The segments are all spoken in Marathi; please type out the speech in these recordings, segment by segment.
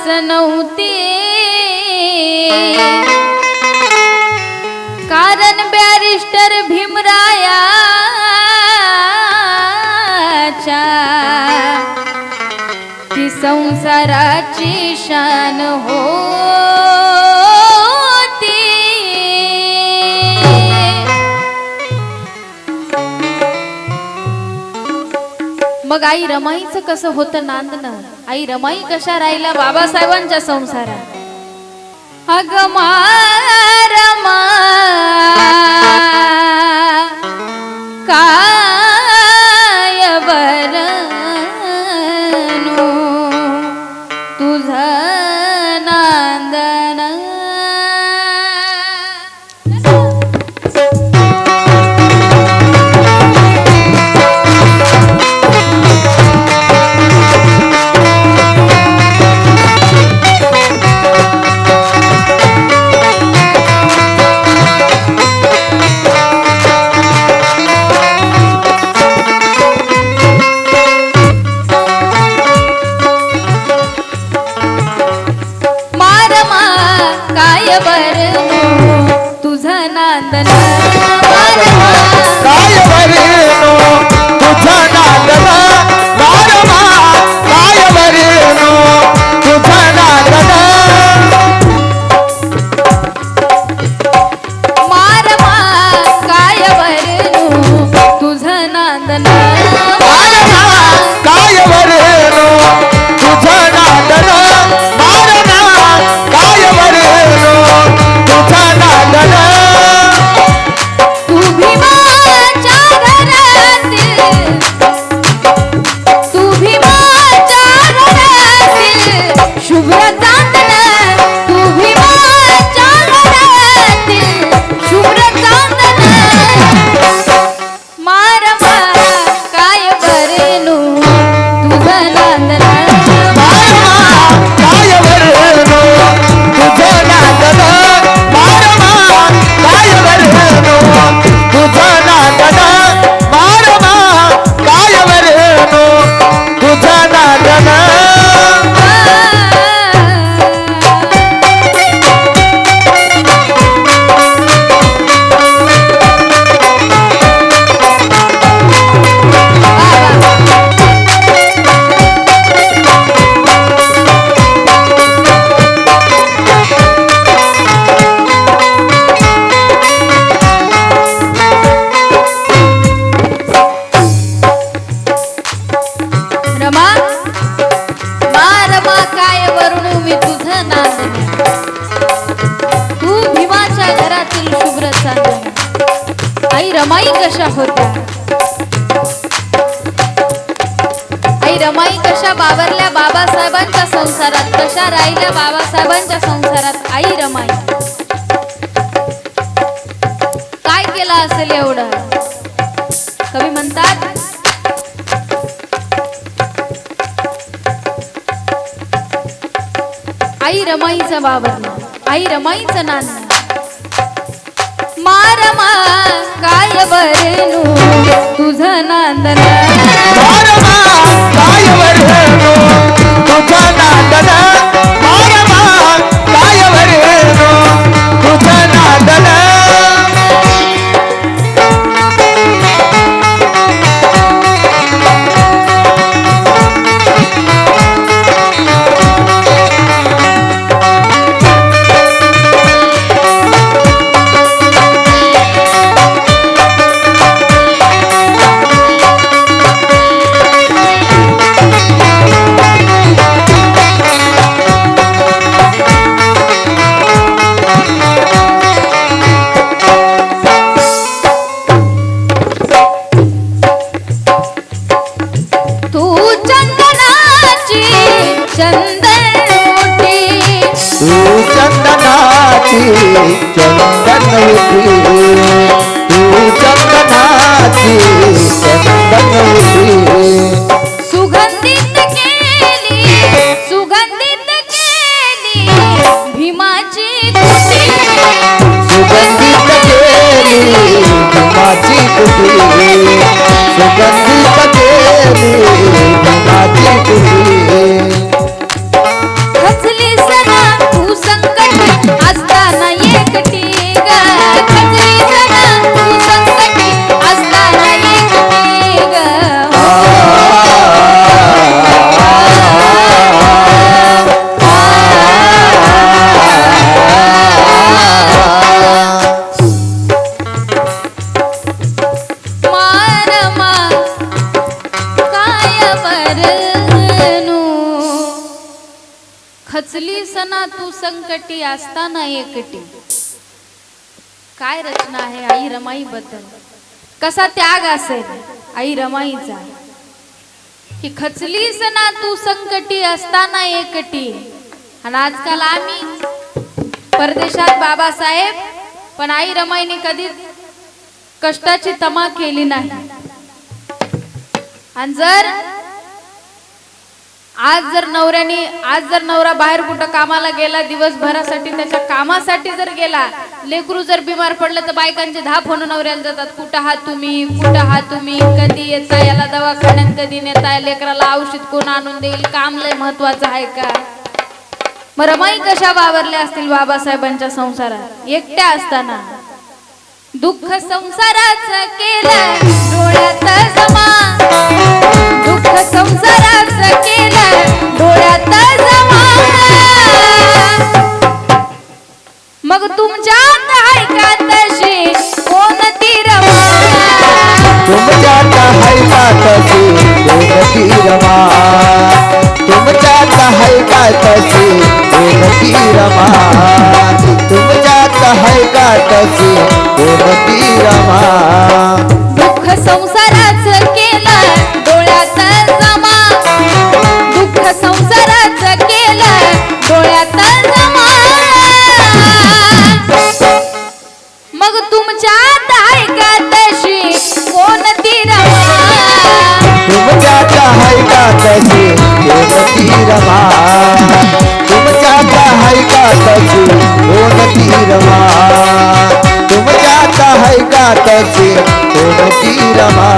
सीमाच नव्हती. कारण बॅरिस्टर भीमरायाच्या ती संसाराची शान होती. मग आई रमाईचं कसं होतं नांदणं? आई रमाई कशा राहिला बाबासाहेबांच्या संसारात. अग रमा कशा होत्या? आई रमाई कशा बावरल्या बाबासाहेबांच्या संसारात? कशा राहिल्या बाबासाहेबांच्या संसारात? आई रमाई. काय केलं असेल एवढं? कवी म्हणतात आई रमाईचं बाबा आई रमाईचं नान मारमा रमा नांदन. तुझा नांदन. Sukasi kadeh, sukasi kadeh, sukasi kadeh. असताना एकटी काय रचना आहे आई रमाई बद्दल कसा त्याग असेल? आई रमाईचा की खचलीस ना तू संकटी असताना एकटी आणि आजकाल आम्ही परदेशात बाबासाहेब पण आई रमाईने कधी कष्टाची तमा केली नाही. आणि जर आज जर नवऱ्याने आज जर नवरा बाहेर कुठं कामाला गेला दिवसभरासाठी त्याच्या कामासाठी जर गेला लेकरू जर बिमार पडलं तर बायकांचे दहा फोन नवऱ्याला जातात. कुठं आहात तुम्ही? कुठं आहात तुम्ही? कधी येता याला दवाखान्यात कधी नेता लेकराला औषध कोण आणून देईल? काम लय महत्वाचं आहे का? मग रमाई कशा वावरल्या असतील बाबासाहेबांच्या संसारात? एकट्या असताना. दुःख संसाराच केलं डोळ्यात जमा. दुःख संसाराच केलं डोळ्यात जमा. मग तुमच्यात आहे का तशी कोणती रमा तुमच्यात आहे का तशी कोणती रमा तुमच्यात आहे का तशी कोणती रमा तुमच्यात आहे का तशी कोणती रमा. दुःख संसाराचं केलं डोळ्यात जमा. दुःख संसाराचं केलं डोळ्यात जमा. मग तुमच्यात आहे का तशी कोणती रमा तुमच्यात आहे का तशी कोणती रमा. है आहे का तशी कोणती रमा तुमच्यात है का कोण तीरमा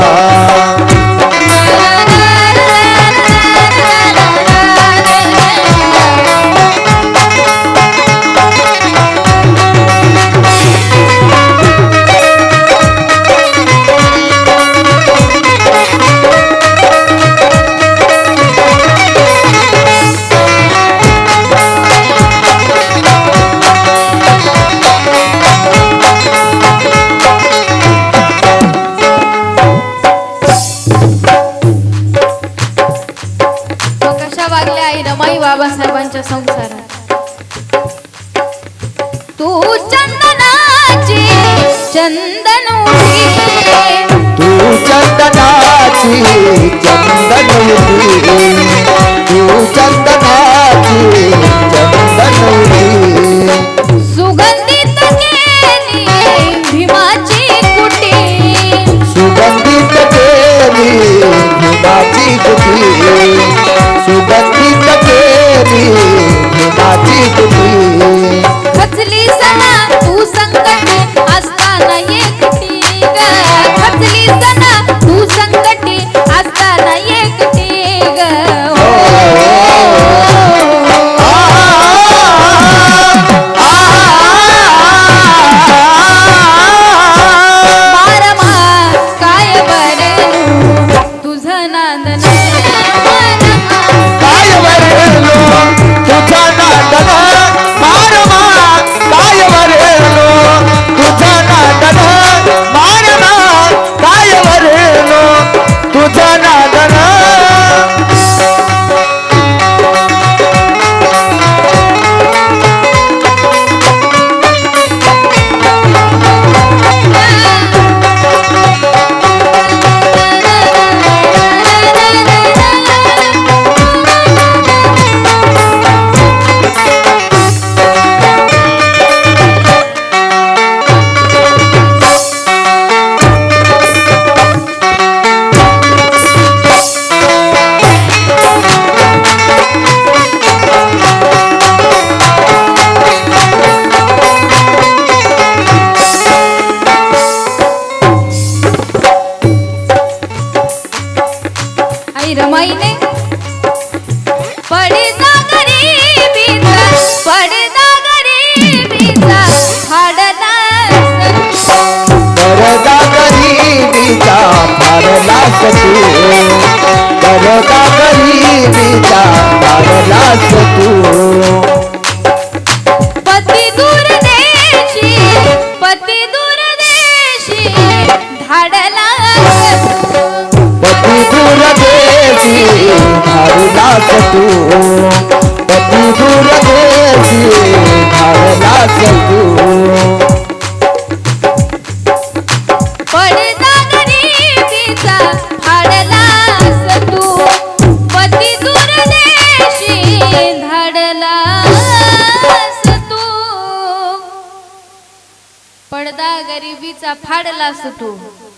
देशी तू पती दूर देशी फारलास तू पडदा गरिबीचा हाडलास तू पती दूर देशी धाडलास तू फाडलास तू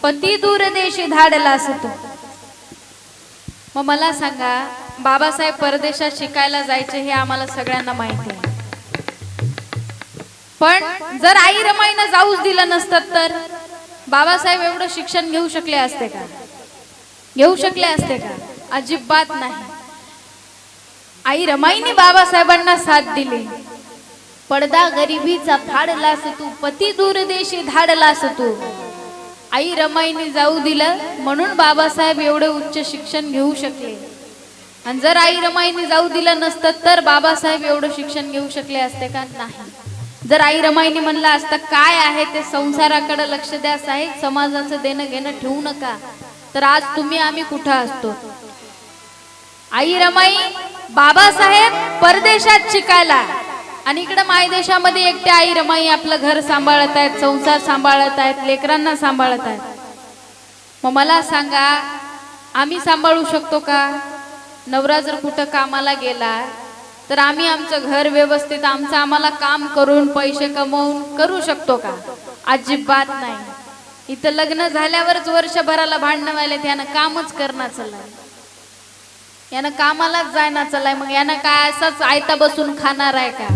पती दूर धाडलास तू मग मला सांगा बाबासाहेब परदेशात शिकायला जायचे हे आम्हाला सगळ्यांना माहिती आहे. पण जर आई रमाईनं जाऊच दिलं नसतं तर? बाबासाहेब एवढं शिक्षण घेऊ शकले असते का? घेऊ शकले असते का? अजिबात नाही. आई रमाईने बाबासाहेबांना साथ दिली. पडदा गरिबीचा फाडलास तू पती दूरदेशी धाडलास तू. आई रमाईने जाऊ दिलं म्हणून बाबासाहेब एवढे उच्च शिक्षण घेऊ शकले. आणि जर आई रमाईने जाऊ दिलं नसतं तर बाबासाहेब एवढं शिक्षण घेऊ शकले असते का? नाही. जर आई रमाईने म्हणलं असतं काय आहे ते संसाराकडे लक्ष द्या साहेब समाजाचं देणं घेणं ठेवू नका. तर आज तुम्ही आम्ही कुठं असतो? आई रमाई बाबासाहेब परदेशात शिकायला. आणि इकडं मायदेशामध्ये एकटे आई रमाई आपलं घर सांभाळत आहेत संसार सांभाळत आहेत लेकरांना सांभाळत आहेत. मग मला सांगा आम्ही सांभाळू शकतो का? नवरा जर कुठं कामाला गेला तर आम्ही आमचं घर व्यवस्थित आमचं आम्हाला काम करून पैसे कमवून करू शकतो का? अजिबात नाही. इथं लग्न झाल्यावरच वर्षभराला भांडणं व्हायला त्यानं कामच करणार चाललंय. यानं कामालाच जायना चाललाय मग यानं काय असंच आयता बसून खाणार आहे का?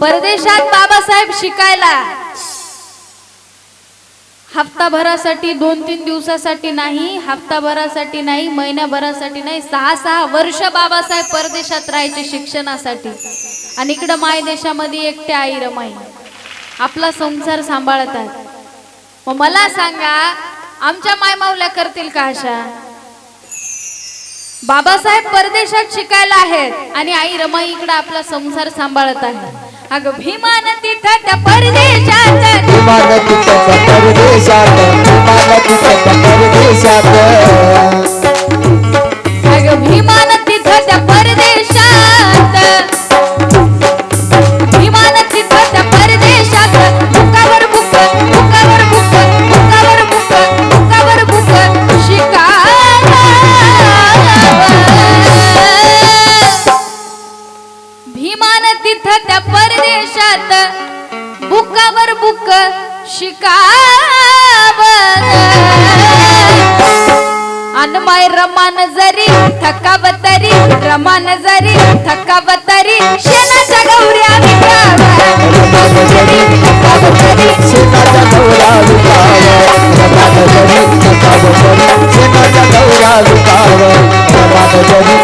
परदेशात बाबासाहेब शिकायला. हप्ताभरासाठी दोन तीन दिवसासाठी नाही हप्ताभरासाठी नाही महिन्याभरासाठी नाही सहा सहा वर्ष बाबासाहेब परदेशात राहायचे शिक्षणासाठी. आणि इकडं मायदेशामध्ये एकट्या एकटे आई रमाई. आपला संसार सांभाळतात. मग मला सांगा आमच्या मायमावल्या करतील का अशा? बाबासाहेब परदेशात शिकायला आहेत. आणि आई रमाई इकडे आपला संसार सांभाळत आहे. अगं भीमान तिथं त्या परदेशात विमान तिथं परदेशात विमान तिथं परदेशात अगं भीमान भीमान त्या परदेशात बुकावर बुक शिकाव अनमाय रमान जरी थकाव तरी रमान जरी थकाव तरी शेणाच्या गौऱ्या विकाव विकाव विकाव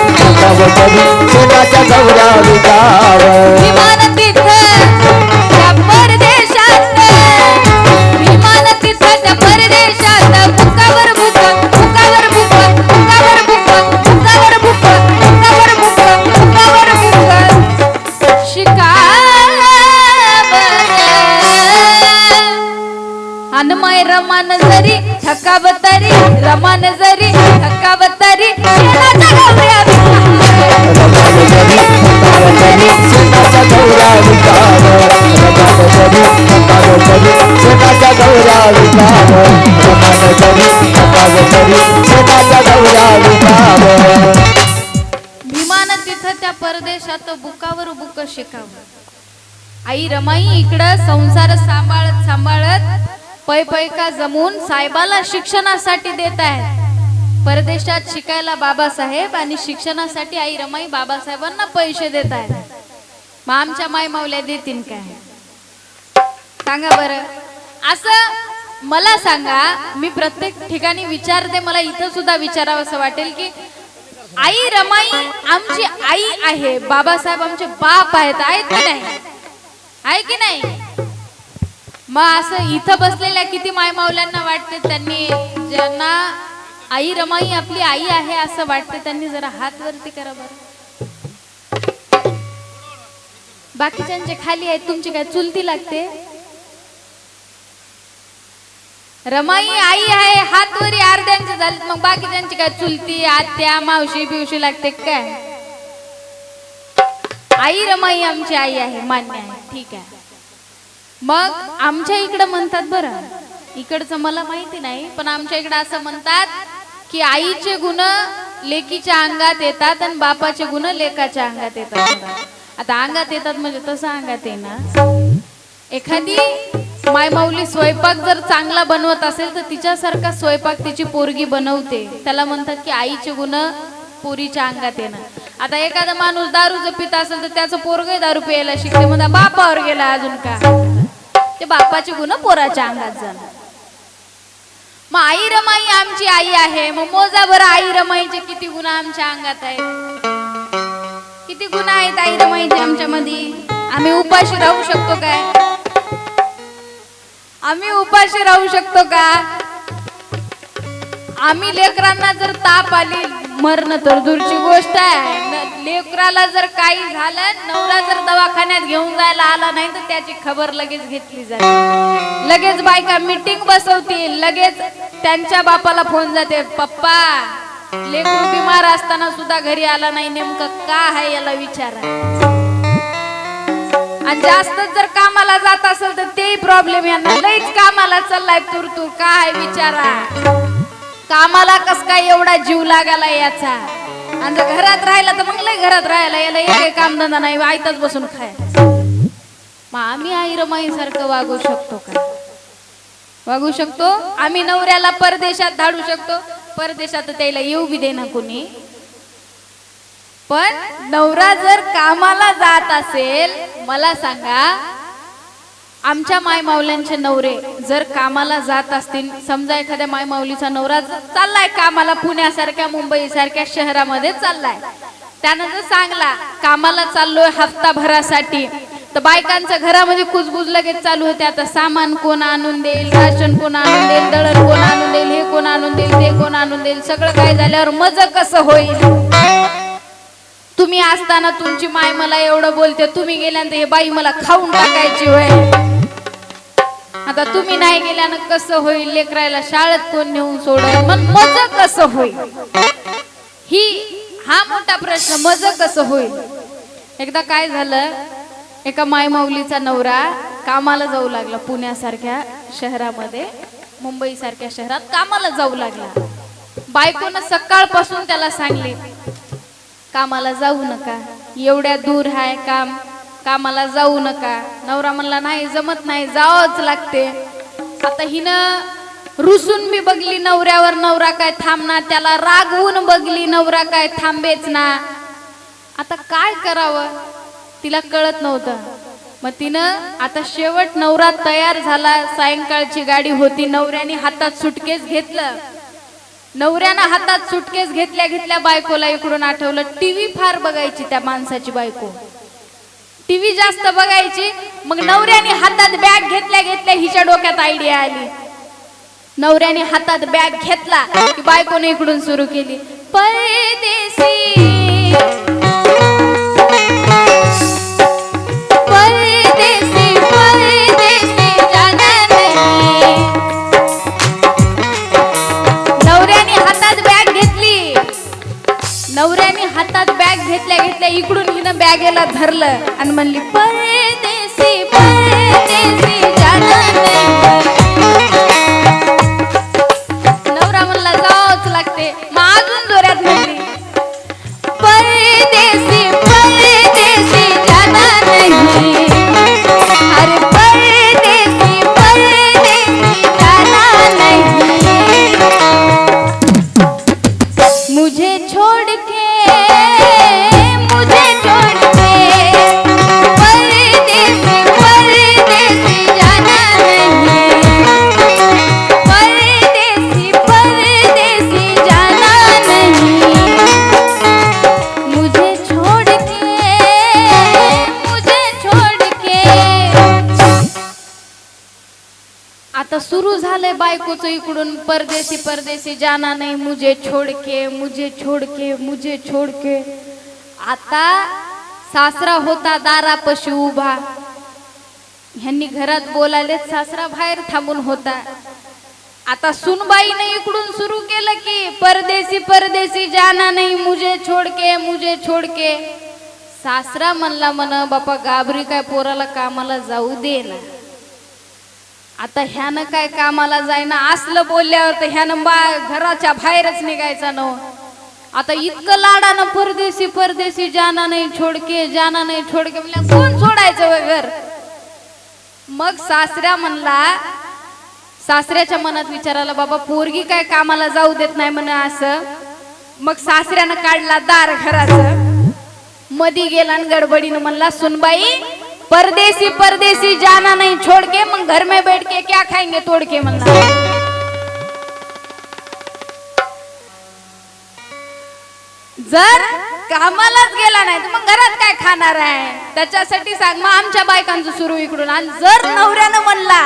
रमात जरी थकाव विकाव विमान तिथं त्या परदेशात विमान तिथं त्या परदेशात बुकावर बुक बुकावर बुक बुकावर बुक बुकावर बुक बुकावर बुक बुकावर बुक अनमय रमान जरी थकावतरी रमान जरी थकावतरी गौऱ्या गौरा विकाव गौरा विकाव गौरा विकाव विमान तिथं त्या परदेशात बुकावर बुक शिकावं. आई रमाई इकडं संसार सांभाळत सांभाळत पै पैका जमून साहेबाला शिक्षणासाठी देत आहेत. परदेशात शिकायला बाबासाहेब आणि शिक्षणासाठी आई रमाई बाबासाहेबांना पैसे देत आहेत. मग आमच्या माय मावल्या देतील काय? सांगा बरं. असं मला सांगा मी प्रत्येक ठिकाणी विचारते मला इथं सुद्धा विचारावं असं वाटेल की आई रमाई आमची आई आहे बाबासाहेब आमचे बाप आहेत आहेत की नाही? आहे की नाही? मग असं इथं बसलेल्या किती मायमावल्यांना वाटते त्यांनी ज्यांना आई रमाई आपली आई आहे असं वाटतं. त्यांनी जरा हात वरती करा बरं. बाकीच्यांचे खाली आहेत. तुमची काय चुलती लागते? रमाई आई आहे. हात वरी अर्ध्यांचे झाले मग बाकीच्यांची काय चुलती आत्या मावशी बिवशी लागते काय? आई रमाई आमची आई आहे. मान्य आहे. ठीक आहे. मग आमच्या इकडं म्हणतात बरं. इकडचं मला माहिती नाही पण आमच्या इकडं असं म्हणतात की आईचे गुण लेकीच्या अंगात येतात आणि बापाचे गुण लेकाच्या अंगात येतात. आता अंगात येतात म्हणजे तसं अंगात येणार एखादी मायमाऊली स्वयंपाक जर चांगला बनवत असेल तर तिच्यासारखा स्वयंपाक तिची पोरगी बनवते. त्याला म्हणतात की आईचे गुण पोरीच्या अंगात येणं आता एखादा माणूस दारू जर पित असेल तर त्याचं पोरगही दारू प्यायला शिकते. म्हणा बापावर गेला अजून का? ते बापाचे गुण पोराच्या अंगात जाणं मग आई रमाई आमची आई आहे. मग मोजा बरं आई रमाईचे किती गुण आमच्या अंगात आहेत. किती गुण आहेत आई रमाईचे आमच्या मध्ये आम्ही उपाशी राहू शकतो काय? आम्ही उपाशी राहू शकतो का? आम्ही लेकरांना जर ताप आली मरण तर दूरची गोष्ट आहे. लेकराला जर काही झालं नवरा जर दवाखान्यात घेऊन जायला आला नाही तर त्याची खबर लगेच घेतली जाते. लगेच बायका मीटिंग बसवतील लगेच त्यांच्या बापाला फोन जाते पप्पा लेकरू बिमार असताना सुद्धा घरी आला नाही नेमकं का आहे याला विचारा आणि जास्त जर कामाला जात असेल तर तेही प्रॉब्लेम यांना लईच कामाला चाललाय तुरतूर का काय विचारा? कामाला कस काय एवढा जीव लागाला याचा? आणि जर घरात राहिला तर मग लय घरात राहायला याला एक काम धंदा नाही आयताच बसून खाय. मग आम्ही आई रमाई सारखं वागू शकतो का? वागू शकतो? आम्ही नवऱ्याला परदेशात धाडू शकतो? परदेशात त्याला येऊ बी देना कोणी. पण नवरा जर कामाला जात असेल मला सांगा आमच्या मायमाऊल्यांचे नवरे जर कामाला जात असतील समजा एखाद्या मायमाऊलीचा नवरा चाललाय कामाला पुण्यासारख्या मुंबई सारख्या शहरामध्ये चाललाय. त्यानं जर सांगला कामाला चाललोय हफ्ताभरासाठी तर बायकांचं घरामध्ये कुजबुज लगेच चालू होते. आता सामान कोण आणून देईल राशन कोण आणून देईल दळण कोण आणून देईल हे कोण आणून देईल ते कोण आणून देईल सगळं काय झाल्यावर मज कसं होईल? तुम्ही असताना तुमची माय मला एवढं बोलते तुम्ही गेल्यानंतर हे बाई मला खाऊन टाकायची होय आता तुम्ही नाही गेल्यानं कसं होईल? लेकरायला शाळेत कोण नेऊन सोडल मग मज कसं होईल? ही हा मोठा प्रश्न मज कसं होईल? एकदा काय झालं? एका मायमाऊलीचा नवरा कामाला जाऊ लागला पुण्यासारख्या शहरामध्ये. मुंबई सारख्या शहरात कामाला जाऊ लागला. बायकोनं सकाळपासून त्याला सांगले कामाला जाऊ नका. एवढ्या दूर आहे काम कामाला जाऊ नका. नवरा म्हणला नाही जमत नाही जावंच लागते. आता हिनं रुसून मी बघली नवऱ्यावर नवरा काय थांबणार? त्याला रागवून बघली नवरा काय थांबेच ना. आता काय करावं? तिला कळत नव्हतं. मग तिनं आता शेवट नवरा तयार झाला. सायंकाळची गाडी होती नवऱ्याने हातात सुटकेस घेतलं. नवऱ्यानं हातात सुटकेस घेतल्या घेतल्या बायकोला इकडून आठवलं. टीव्ही फार बघायची त्या माणसाची बायको. टीव्ही जास्त बघायची मग नवऱ्याने हातात बॅग घेतल्या घेतल्या हिच्या डोक्यात आयडिया आली. नवऱ्याने हातात बॅग घेतला की बायकोने इकडून सुरू केली. परदेसी इकडून हिनं बॅगेला धरलं आणि म्हणली परदेसी परदेसी बायकोचं इकडून परदेशी परदेशी जाना नाही मुझे छोडके मुझे छोडके मुझे छोडके. आता सासरा होता दारापशी उभा. ह्यांनी घरात बोलायले सासरा बाहेर थांबून होता. आता सुनबाईने इकडून सुरू केलं की परदेशी परदेशी जाना नाही मुझे छोडके मुझे छोडके. सासरा म्हणला म्हण बापा गाबरी काय पोराला कामाला जाऊ दे ना. आता ह्यानं काय कामाला जायना असलं बोलल्यावर तर ह्यानं बा घराच्या बाहेरच निघायचा न. आता इतकं लाडानं परदेशी परदेशी जाना नाही छोडके जाना नाही छोडके म्हणल्या कोण सोडायचं वय घर? मग सासऱ्या म्हणला सासऱ्याच्या मनात विचारायला बाबा पोरगी काय कामाला जाऊ देत नाही म्हण असं. मग सासऱ्यानं काढला दार घराचं. मधी गेला आणि गडबडीनं म्हणला सुनबाई परदेसी परदेसी जाना नहीं छोड़ के मग घर में बैठ के क्या खाएंगे तोड़ के म्हणला जर कामालाच गेला नाही तर मग घरात काय खाणार आहे? त्याच्यासाठी सांग मग आमच्या बायकांचं सुरू इकडून. आणि जर नवऱ्यानं म्हणला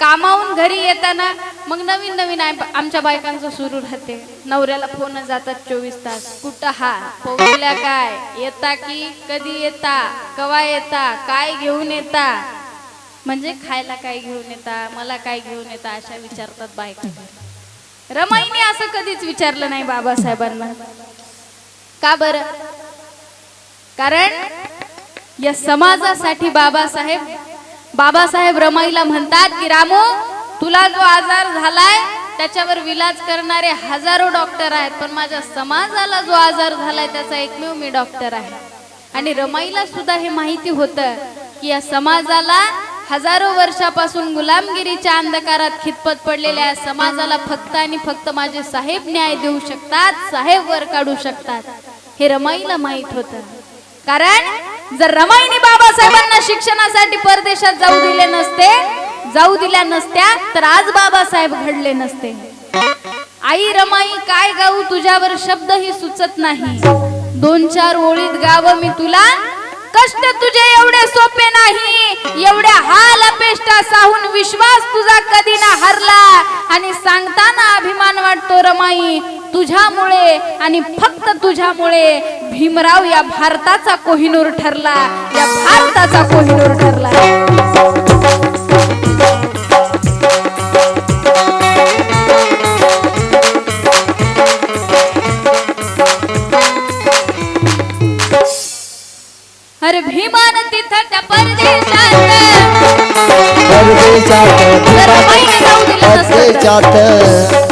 कामावून घरी येताना मग नवीन नवीन आमच्या बायकांचं सुरू राहते. नवऱ्याला फोन जातात चोवीस तास. कुठं हा? पोहोचल्या काय? येता की कधी येता? कवा येता? काय घेऊन येता? म्हणजे खायला काय घेऊन येता? मला काय घेऊन येता? अशा विचारतात बायका. रमाईने असं कधीच विचारलं नाही बाबासाहेबांना. का बरं? कारण या समाजासाठी बाबासाहेब बाबासाहेब रमाईला म्हणतात की रामू तुला जो आजार झालाय त्याच्यावर विलाज करणारे हजारो डॉक्टर आहेत पण माझ्या समाजाला जो आजार झालाय त्याचा एकमेव मी डॉक्टर आहे. आणि रमाईला सुद्धा हे माहिती होतं की या समाजाला हजारो वर्षापासून गुलामगिरीच्या अंधकारात खितपत पडलेल्या या समाजाला फक्त आणि फक्त माझे साहेब न्याय देऊ शकतात साहेब वर काढू शकतात हे रमाईला माहीत होतं. कारण जर रमाईने बाबासाहेबांना शिक्षणासाठी परदेशात जाऊ दिले नसते जाऊ दिल्या नसत्या तर आज बाबासाहेब घडले नसते. आई रमाई काय गाऊ? तुझ्यावर शब्दही सुचत नाही. दोन चार ओळीत गाव मी तुला. कष्ट तुझे एवढे सोपे नाही. एवढ्या हाल अपेष्टा साहून विश्वास तुझा कधी ना हरला. आणि सांगताना अभिमान वाटतो रमाई तुझ्यामुळे आणि फक्त तुझ्यामुळे भीमराव या भारताचा कोहिनूर ठरला. या भारताचा कोहिनूर ठरला. अरे भीमान तिथं त्या परदेशात. परदेशात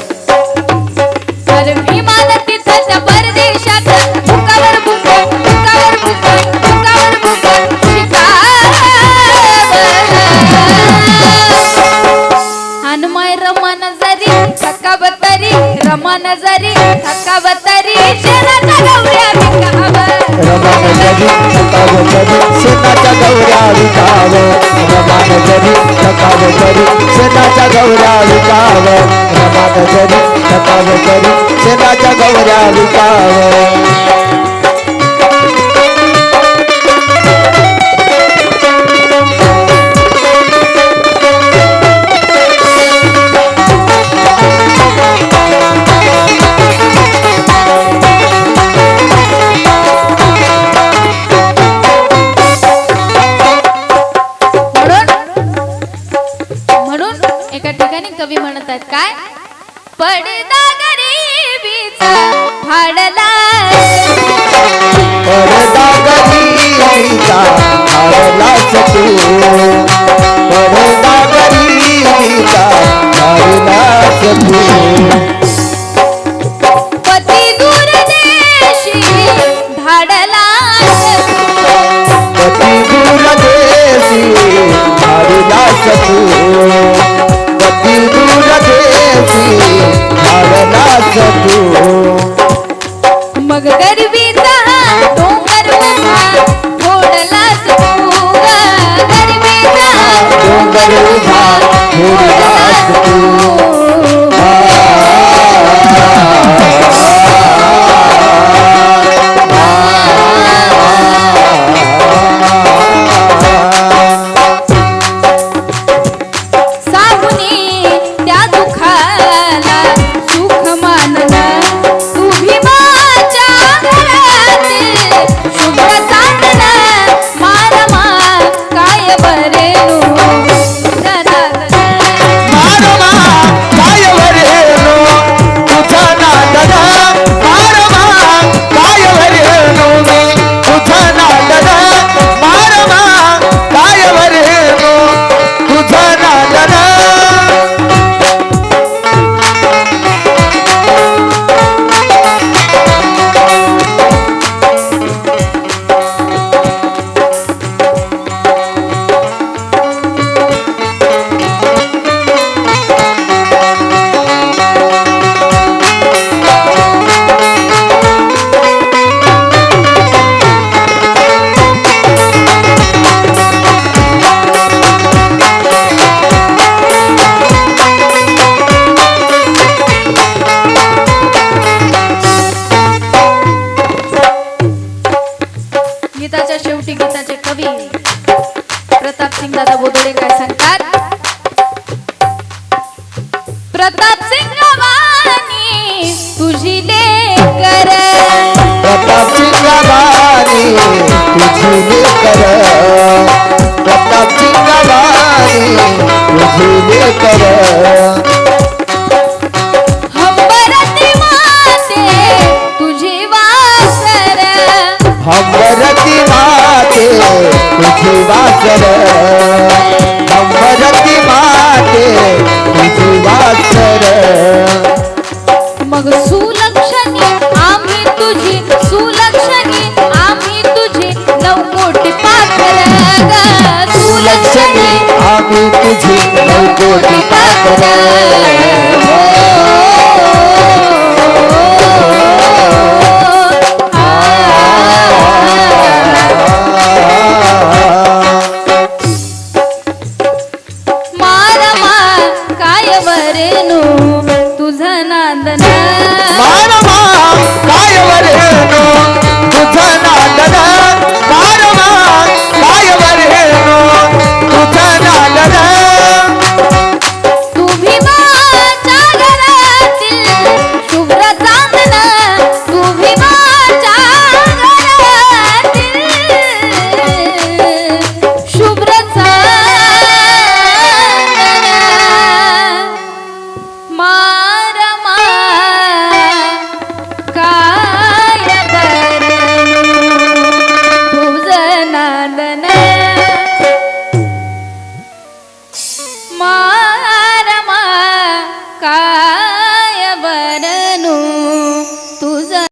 थकावतरी शेणाच्या गौऱ्या भिकावर रमान जरी थकाव जरी शेणाच्या गौऱ्या विकाव. रमान जरी थकाव जरी शेणाच्या गौऱ्या विकाव रमान जरी शेणाच्या गौऱ्या विकाव. काय सांगतात? प्रताप सिंग वाणी तुझी लेकर. प्रताप सिंगावानी तुझी लेकर. प्रताप तुझी लेकर. हंबरती माते तुझी वासर. हमरती माते तुझी वासर. वासर मग सुलक्षणी आम्ही तुझी सुलक्षणी आम्ही तुझी नवकोटी पाखर ग. सुलक्षणी आम्ही तुझी नवकोटी पाखर